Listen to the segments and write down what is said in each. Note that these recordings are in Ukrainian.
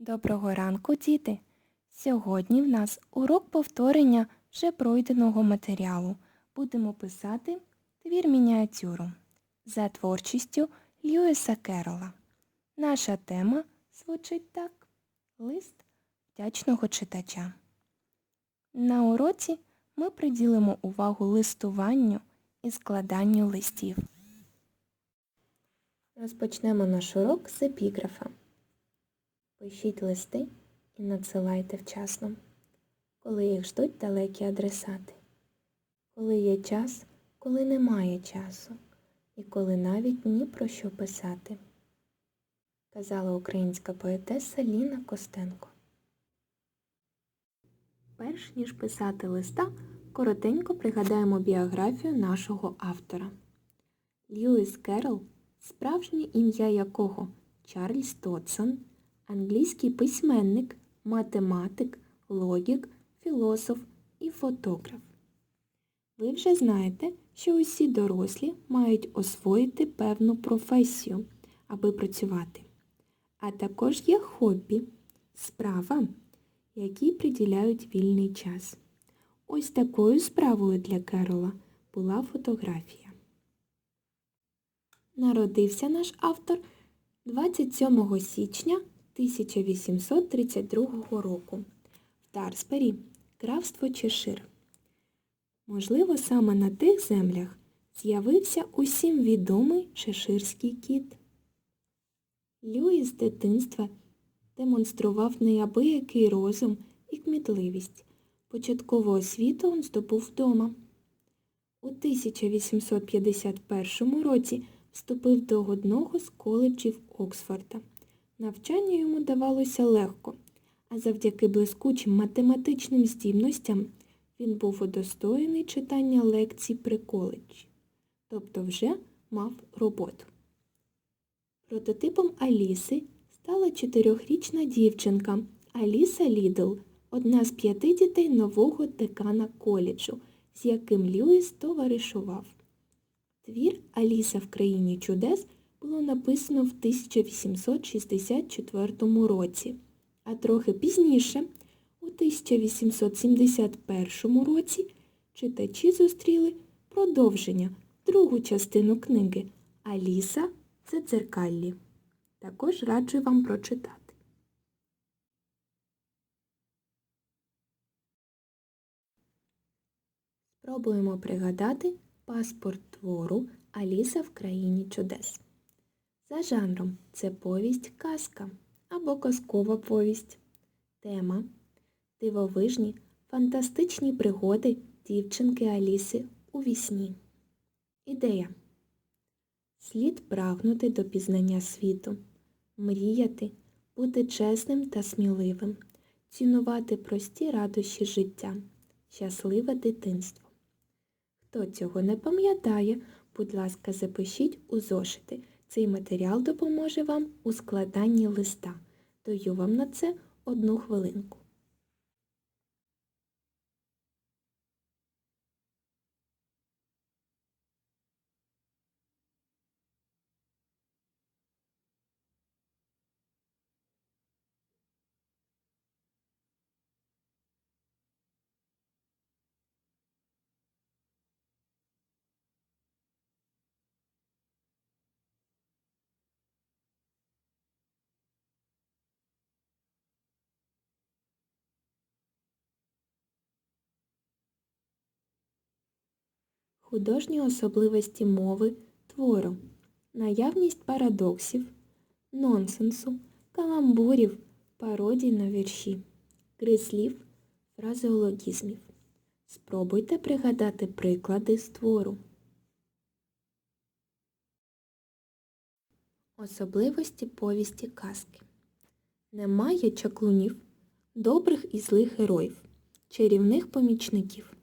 Доброго ранку, діти! Сьогодні в нас урок повторення вже пройденого матеріалу. Будемо писати твір мініатюру за творчістю Льюіса Керрола. Наша тема звучить так Лист вдячного читача. На уроці ми приділимо увагу листуванню і складанню листів. Розпочнемо наш урок з епіграфа. Пишіть листи і надсилайте вчасно, коли їх ждуть далекі адресати, коли є час, коли немає часу, і коли навіть ні про що писати, казала українська поетеса Ліна Костенко. Перш ніж писати листа, коротенько пригадаємо біографію нашого автора. Льюіс Керрол, справжнє ім'я якого Чарльз Тодсон, англійський письменник, математик, логік, філософ і фотограф. Ви вже знаєте, що усі дорослі мають освоїти певну професію, аби працювати. А також є хобі, справа, якій приділяють вільний час. Ось такою справою для Керола була фотографія. Народився наш автор 27 січня 1832 року в Дарсбері, графство Чешир. Можливо, саме на тих землях з'явився усім відомий чеширський кіт. Льюіс з дитинства демонстрував неабиякий розум і кмітливість. Початкову освіту він здобув вдома. У 1851 році вступив до одного з коледжів Оксфорда. Навчання йому давалося легко, а завдяки блискучим математичним здібностям він був удостоєний читання лекцій при коледжі, тобто вже мав роботу. Прототипом Аліси стала чотирьохрічна дівчинка Аліса Лідл, одна з п'яти дітей нового декана коледжу, з яким Льюіс товаришував. Твір Аліса в країні чудес було написано в 1864 році, а трохи пізніше, у 1871 році, читачі зустріли продовження, другу частину книги Аліса це дзеркаллі. Також раджу вам прочитати. Спробуємо пригадати паспорт твору Аліса в країні чудес. За жанром це повість казка або казкова повість. Тема дивовижні фантастичні пригоди дівчинки Аліси у вісні. Ідея Слід прагнути до пізнання світу, мріяти, бути чесним та сміливим, цінувати прості радощі життя, щасливе дитинство. Хто цього не пам'ятає, будь ласка, запишіть у зошити. Цей матеріал допоможе вам у складанні листа. Даю вам на це одну хвилинку. Художні особливості мови твору, наявність парадоксів, нонсенсу, каламбурів, пародій на вірші, гри слів, фразеологізмів. Спробуйте пригадати приклади з твору. Особливості повісті казки. Немає чаклунів, добрих і злих героїв, чарівних помічників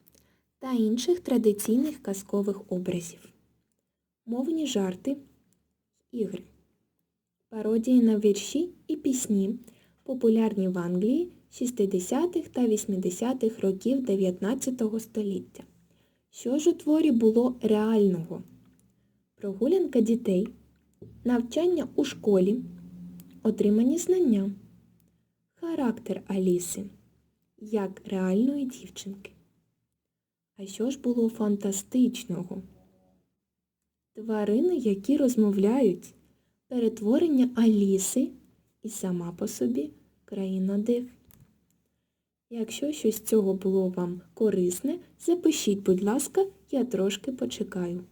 та інших традиційних казкових образів. Мовні жарти, ігри. Пародії на вірші і пісні, популярні в Англії 60-х та 80-х років 19 століття. Що ж у творі було реального? Прогулянка дітей, навчання у школі, отримані знання, характер Аліси, як реальної дівчинки. А що ж було фантастичного? Тварини, які розмовляють, перетворення Аліси і сама по собі країна див. Якщо щось з цього було вам корисне, запишіть, будь ласка, я трошки почекаю.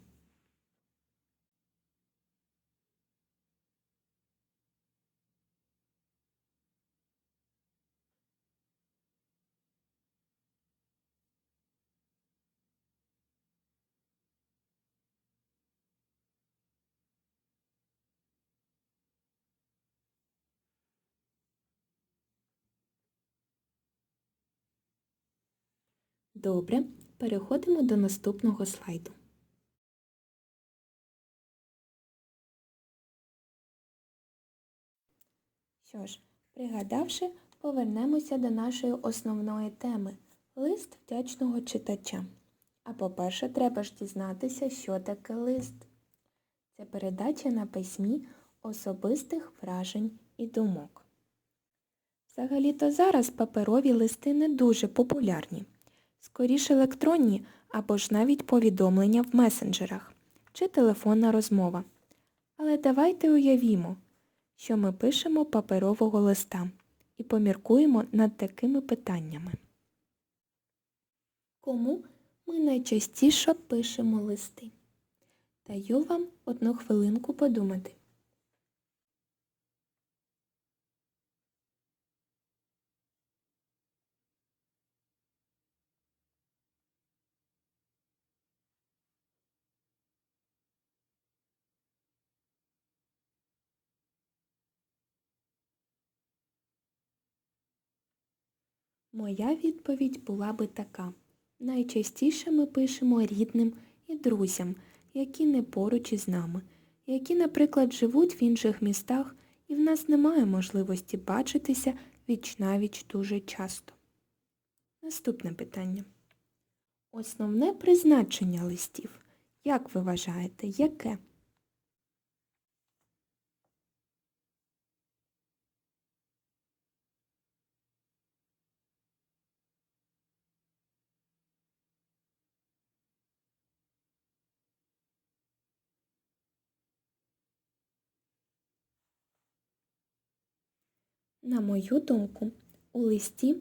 Добре, переходимо до наступного слайду. Що ж, пригадавши, повернемося до нашої основної теми лист вдячного читача. А по-перше, треба ж дізнатися, що таке лист. Це передача на письмі особистих вражень і думок. Взагалі-то зараз паперові листи не дуже популярні. Скоріше електронні або ж навіть повідомлення в месенджерах чи телефонна розмова. Але давайте уявімо, що ми пишемо паперового листа і поміркуємо над такими питаннями. Кому ми найчастіше пишемо листи? Даю вам одну хвилинку подумати. Моя відповідь була би така. Найчастіше ми пишемо рідним і друзям, які не поруч із нами, які, наприклад, живуть в інших містах і в нас немає можливості бачитися віч-навіч дуже часто. Наступне питання. Основне призначення листів. Як ви вважаєте, яке? На мою думку, у листі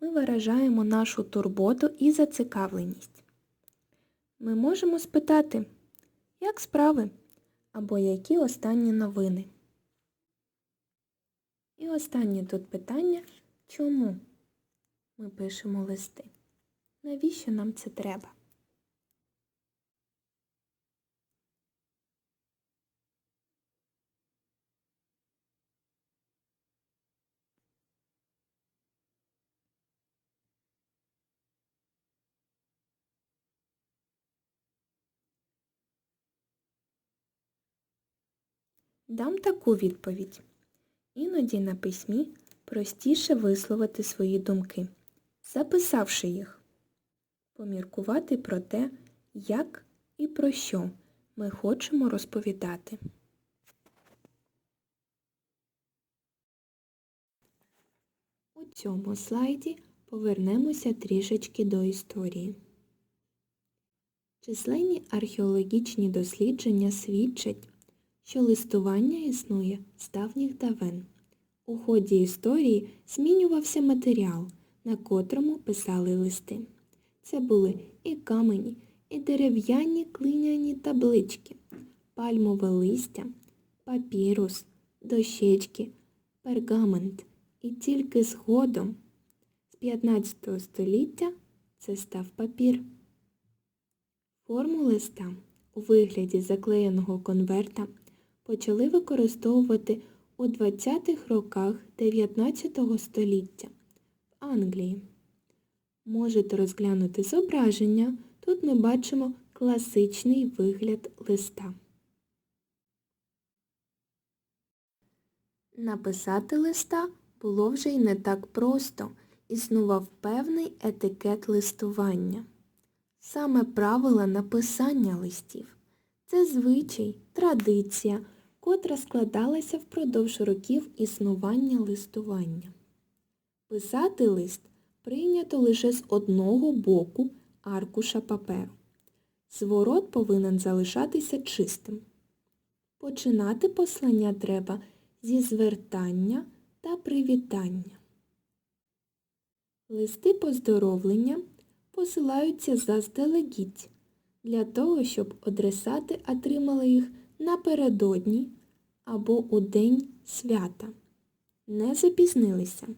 ми виражаємо нашу турботу і зацікавленість. Ми можемо спитати, як справи або які останні новини. І останнє тут питання чому ми пишемо листи? Навіщо нам це треба? Дам таку відповідь. Іноді на письмі простіше висловити свої думки, записавши їх, поміркувати про те, як і про що ми хочемо розповідати. У цьому слайді повернемося трішечки до історії. Численні археологічні дослідження свідчать, що листування існує з давніх давен. У ході історії змінювався матеріал, на котрому писали листи. Це були і камені, і дерев'яні клиняні таблички, пальмове листя, папірус, дощечки, пергамент. І тільки згодом з 15 століття це став папір. Форму листа у вигляді заклеєного конверта почали використовувати у 20-х роках 19 століття в Англії. Можете розглянути зображення. Тут ми бачимо класичний вигляд листа. Написати листа було вже й не так просто. Існував певний етикет листування. Саме правила написання листів. Це звичай, традиція, котра складалася впродовж років існування листування. Писати лист прийнято лише з одного боку аркуша паперу. Зворот повинен залишатися чистим. Починати послання треба зі звертання та привітання. Листи поздоровлення посилаються заздалегідь для того, щоб адресати отримали їх напередодні або у день свята. Не запізнилися.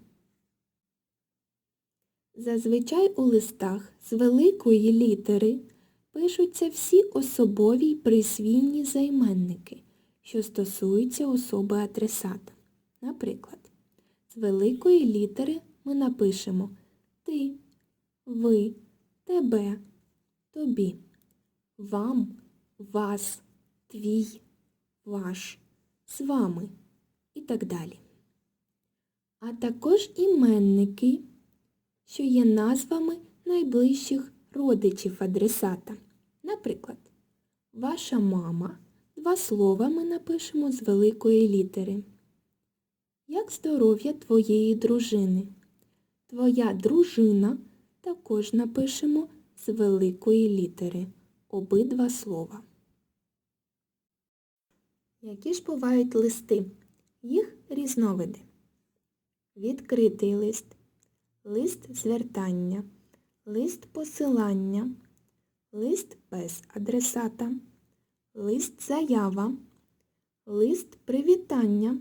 Зазвичай у листах з великої літери пишуться всі особові й присвійні займенники, що стосуються особи адресата. Наприклад, з великої літери ми напишемо ти, ви, тебе, тобі, вам, вас, твій, ваш, з вами і так далі. А також іменники, що є назвами найближчих родичів адресата. Наприклад, ваша мама. Два слова ми напишемо з великої літери. Як здоров'я твоєї дружини? Твоя дружина також напишемо з великої літери. Обидва слова. Які ж бувають листи? Їх різновиди. Відкритий лист, лист звертання, лист посилання, лист без адресата, лист заява, лист привітання,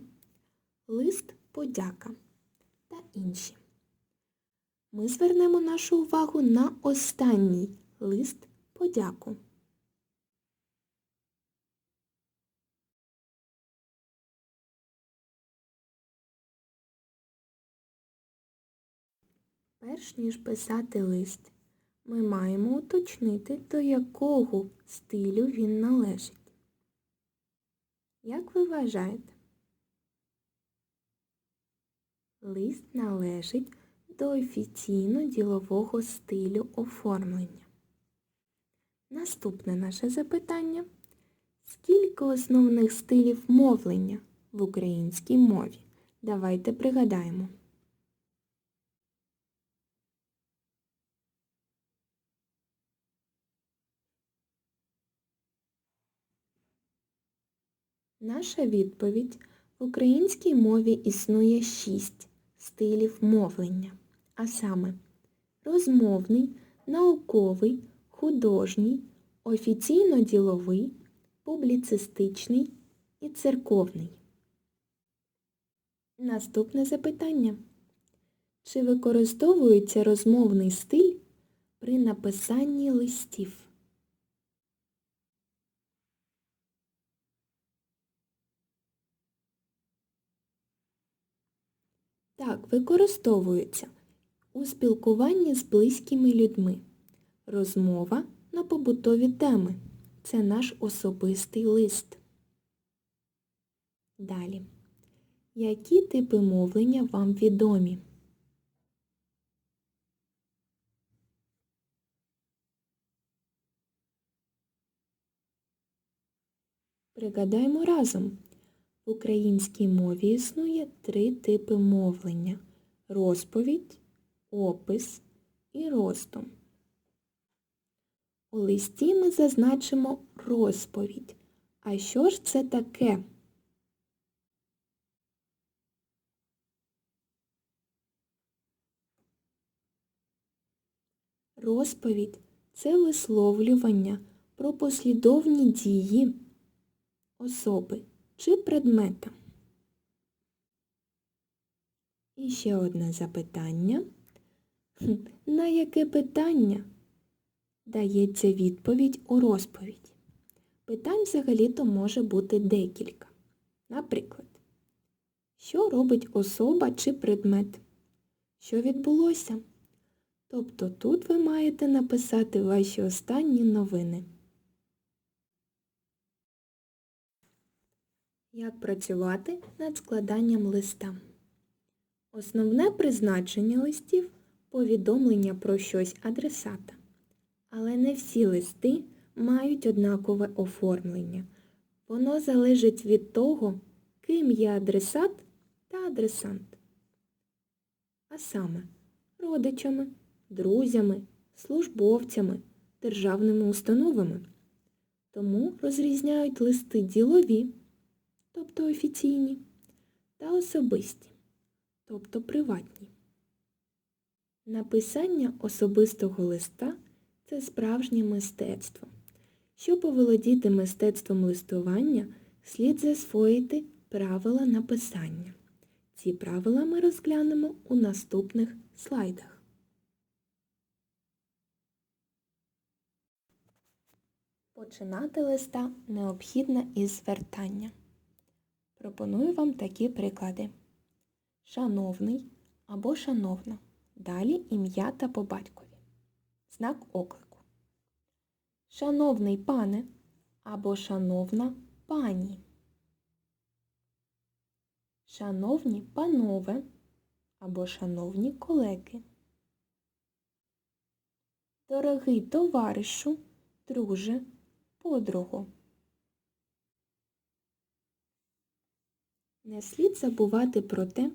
лист подяка та інші. Ми звернемо нашу увагу на останній лист подяку. Перш ніж писати лист, ми маємо уточнити, до якого стилю він належить. Як ви вважаєте? Лист належить до офіційно-ділового стилю оформлення. Наступне наше запитання. Скільки основних стилів мовлення в українській мові? Давайте пригадаємо. Наша відповідь в українській мові існує шість стилів мовлення, а саме розмовний, науковий, художній, офіційно-діловий, публіцистичний і церковний. Наступне запитання. Чи використовується розмовний стиль при написанні листів? Так, використовується у спілкуванні з близькими людьми. Розмова на побутові теми. Це наш особистий лист. Далі. Які типи мовлення вам відомі? Пригадаємо разом. В українській мові існує три типи мовлення розповідь, опис і роздум. У листі ми зазначимо розповідь. А що ж це таке? Розповідь це висловлювання про послідовні дії особи чи предмета. І ще одне запитання. На яке питання дається відповідь у розповідь? Питань взагалі-то може бути декілька. Наприклад, що робить особа чи предмет? Що відбулося? Тобто тут ви маєте написати ваші останні новини. Як працювати над складанням листа? Основне призначення листів повідомлення про щось адресата. Але не всі листи мають однакове оформлення. Воно залежить від того, ким є адресат та адресант. а саме родичами, друзями, службовцями, державними установами. Тому розрізняють листи ділові, тобто офіційні, та особисті, тобто приватні. Написання особистого листа це справжнє мистецтво. Щоб оволодіти мистецтвом листування, слід засвоїти правила написання. Ці правила ми розглянемо у наступних слайдах. Починати листа необхідно із звертання. Пропоную вам такі приклади. Шановний або шановна. Далі ім'я та по батькові. Знак оклику. Шановний пане або шановна пані. Шановні панове або шановні колеги. Дорогий товаришу, друже, подругу. Не слід забувати про те,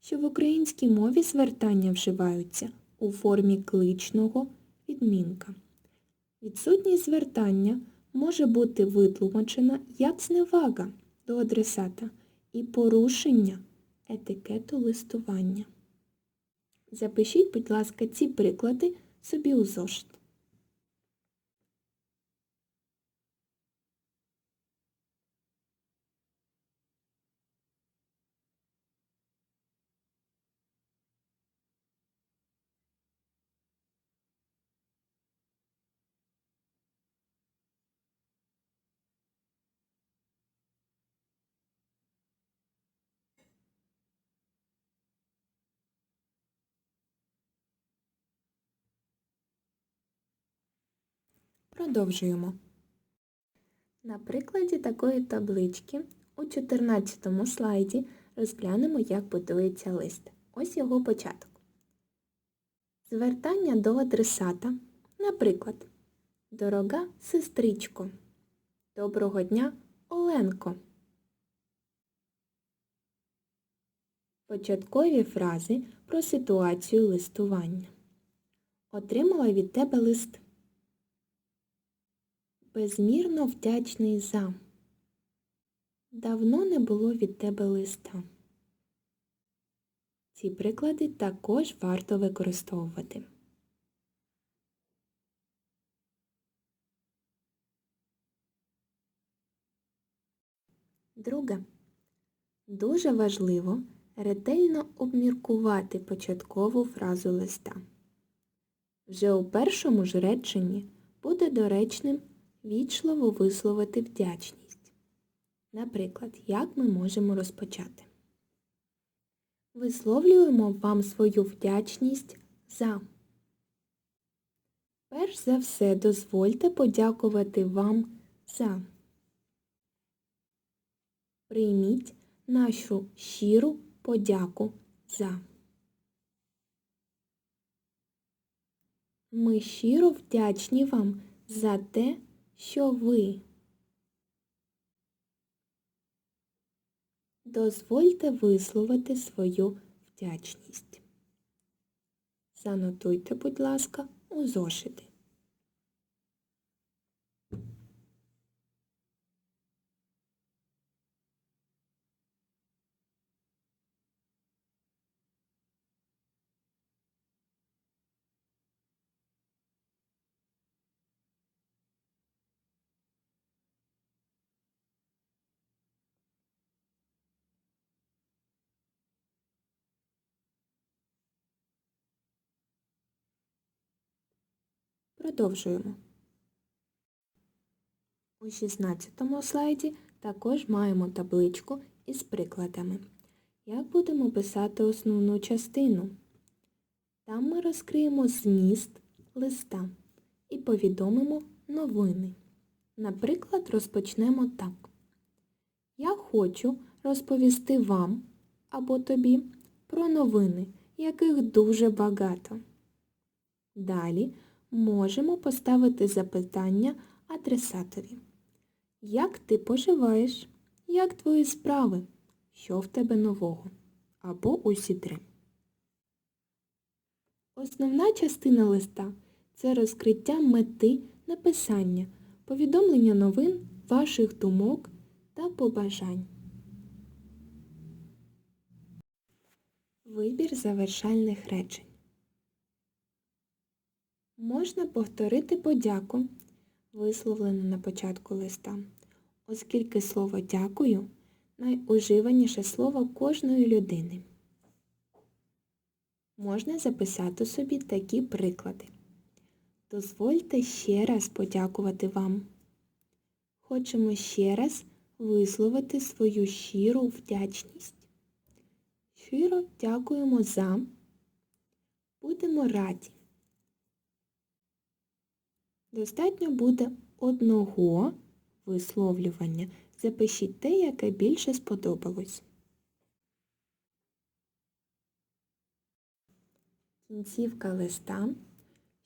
що в українській мові звертання вживаються у формі кличного відмінка. Відсутність звертання може бути витлумачена як зневага до адресата і порушення етикету листування. Запишіть, будь ласка, ці приклади собі у зошит. Продовжуємо. На прикладі такої таблички у 14 слайді розглянемо, як будується лист. Ось його початок. Звертання до адресата. Наприклад, Дорога сестричко. Доброго дня, Оленко. Початкові фрази про ситуацію листування. Отримала від тебе лист. Безмірно вдячний за. Давно не було від тебе листа. Ці приклади також варто використовувати. Друге. Дуже важливо ретельно обміркувати початкову фразу листа. Вже у першому ж реченні буде доречним вічливо висловити вдячність. Наприклад, як ми можемо розпочати? Висловлюємо вам свою вдячність за. Перш за все дозвольте подякувати вам за. Прийміть нашу щиру подяку за. Ми щиро вдячні вам за те, що ви. Дозвольте висловити свою вдячність. Занотуйте, будь ласка, у зошити. Продовжуємо. У 16 слайді також маємо табличку із прикладами. Як будемо писати основну частину? Там ми розкриємо зміст листа і повідомимо новини. Наприклад, розпочнемо так. Я хочу розповісти вам або тобі про новини, яких дуже багато. Далі можемо поставити запитання адресатові. Як ти поживаєш? Як твої справи? Що в тебе нового? Або усі три. Основна частина листа це розкриття мети написання, повідомлення новин, ваших думок та побажань. Вибір завершальних речень. Можна повторити подяку, висловлену на початку листа, оскільки слово дякую найуживаніше слово кожної людини. Можна записати собі такі приклади. Дозвольте ще раз подякувати вам. Хочемо ще раз висловити свою щиру вдячність. Щиро дякуємо за. Будемо раді. Достатньо буде одного висловлювання. Запишіть те, яке більше сподобалось. Кінцівка листа.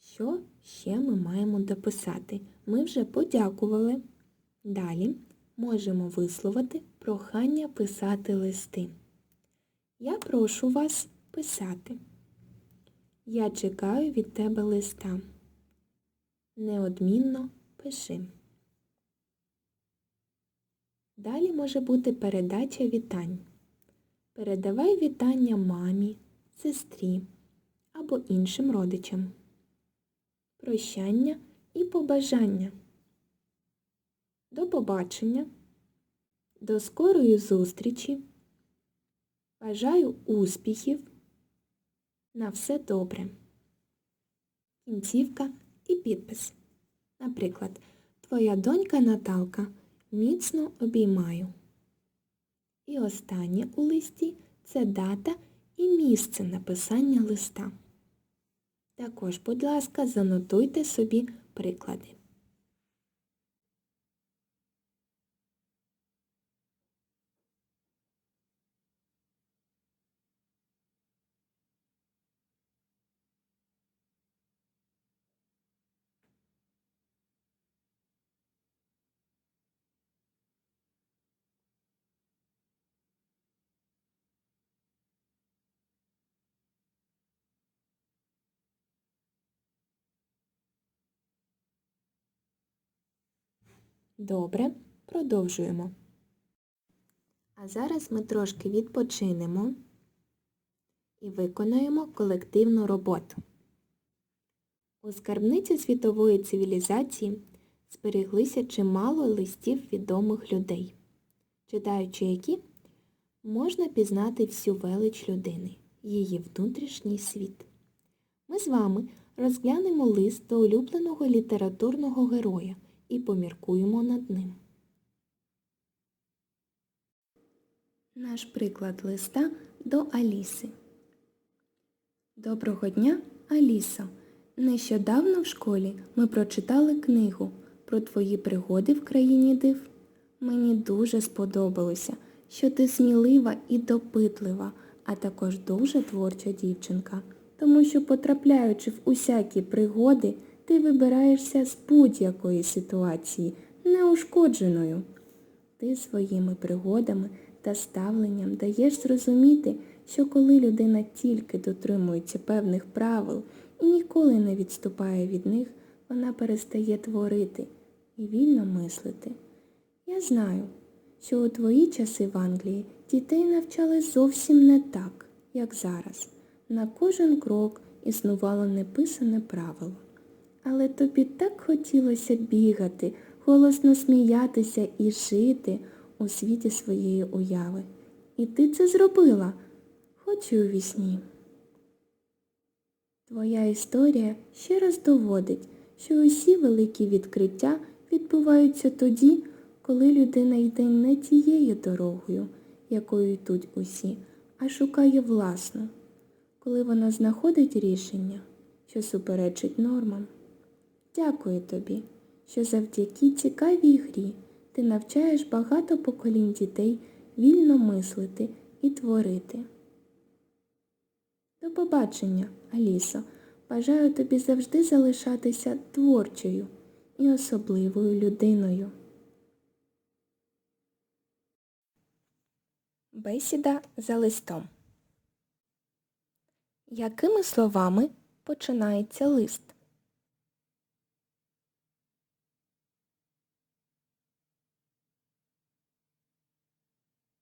Що ще ми маємо дописати? Ми вже подякували. Далі можемо висловити прохання писати листи. Я прошу вас писати. Я чекаю від тебе листа. Неодмінно пиши. Далі може бути передача вітань. Передавай вітання мамі, сестрі або іншим родичам. Прощання і побажання. До побачення. До скорої зустрічі. Бажаю успіхів. На все добре. Кінцівка і підпис. Наприклад, Твоя донька Наталка міцно обіймаю. І останнє у листі це дата і місце написання листа. Також, будь ласка, занотуйте собі приклади. Добре, продовжуємо. А зараз ми трошки відпочинемо і виконаємо колективну роботу. У скарбниці світової цивілізації збереглися чимало листів відомих людей, читаючи які можна пізнати всю велич людини, її внутрішній світ. Ми з вами розглянемо лист до улюбленого літературного героя і поміркуємо над ним. Наш приклад листа до Аліси. Доброго дня, Алісо! Нещодавно в школі ми прочитали книгу про твої пригоди в країні див. Мені дуже сподобалося, що ти смілива і допитлива, а також дуже творча дівчинка, тому що, потрапляючи в усякі пригоди, ти вибираєшся з будь-якої ситуації, неушкодженою. Ти своїми пригодами та ставленням даєш зрозуміти, що коли людина тільки дотримується певних правил і ніколи не відступає від них, вона перестає творити і вільно мислити. Я знаю, що у твої часи в Англії дітей навчали зовсім не так, як зараз. На кожен крок існувало неписане правило. Але тобі так хотілося бігати, голосно сміятися і жити у світі своєї уяви. І ти це зробила, хоч і у вісні. Твоя історія ще раз доводить, що усі великі відкриття відбуваються тоді, коли людина йде не тією дорогою, якою йдуть усі, а шукає власну, коли вона знаходить рішення, що суперечить нормам. Дякую тобі, що завдяки цікавій грі ти навчаєш багато поколінь дітей вільно мислити і творити. До побачення, Алісо. Бажаю тобі завжди залишатися творчою і особливою людиною. Бесіда за листом. Якими словами починається лист?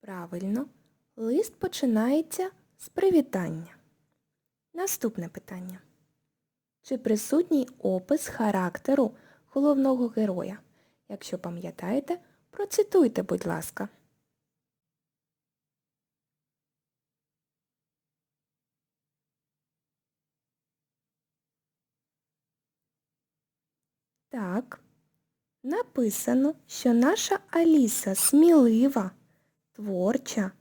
Правильно, лист починається з привітання. Наступне питання. Чи присутній опис характеру головного героя? Якщо пам'ятаєте, процитуйте, будь ласка. Так, написано, що наша Аліса смілива, творча,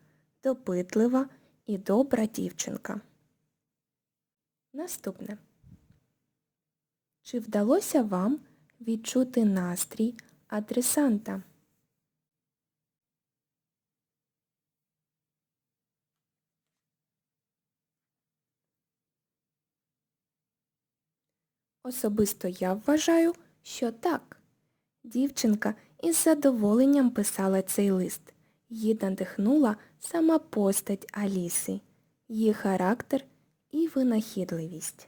допитлива і добра дівчинка. Наступне. Чи вдалося вам відчути настрій адресанта? Особисто я вважаю, що так. Дівчинка із задоволенням писала цей лист. Її надихнула сама постать Аліси, її характер і винахідливість.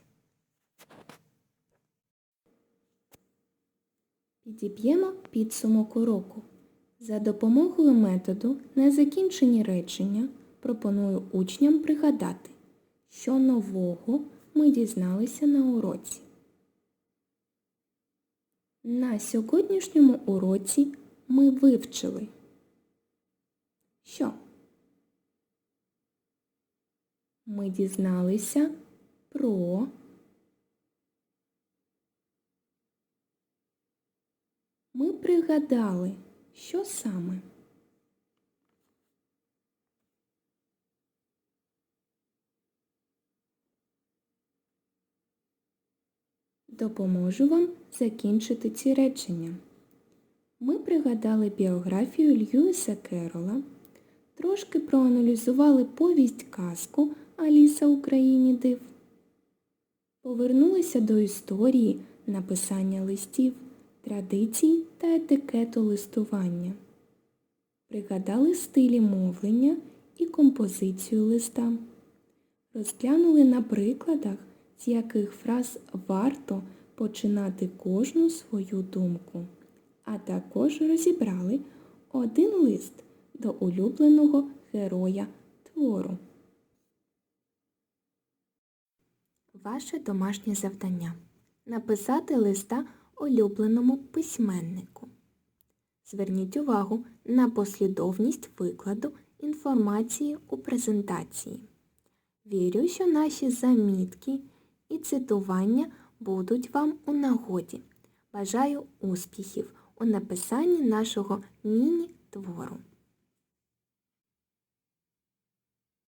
Підіб'ємо підсумок уроку. За допомогою методу незакінчені речення пропоную учням пригадати, що нового ми дізналися на уроці. На сьогоднішньому уроці ми вивчили, що ми дізналися про ми пригадали, що саме. Допоможу вам закінчити ці речення. Ми пригадали біографію Льюіса Керрола, трошки проаналізували повість казку Аліса у країні див. Повернулися до історії написання листів, традицій та етикету листування. Пригадали стилі мовлення і композицію листа. Розглянули на прикладах, з яких фраз варто починати кожну свою думку, а також розібрали один лист до улюбленого героя твору. Ваше домашнє завдання написати листа улюбленому письменнику. Зверніть увагу на послідовність викладу інформації у презентації. Вірю, що наші замітки і цитування будуть вам у нагоді. Бажаю успіхів у написанні нашого міні-твору.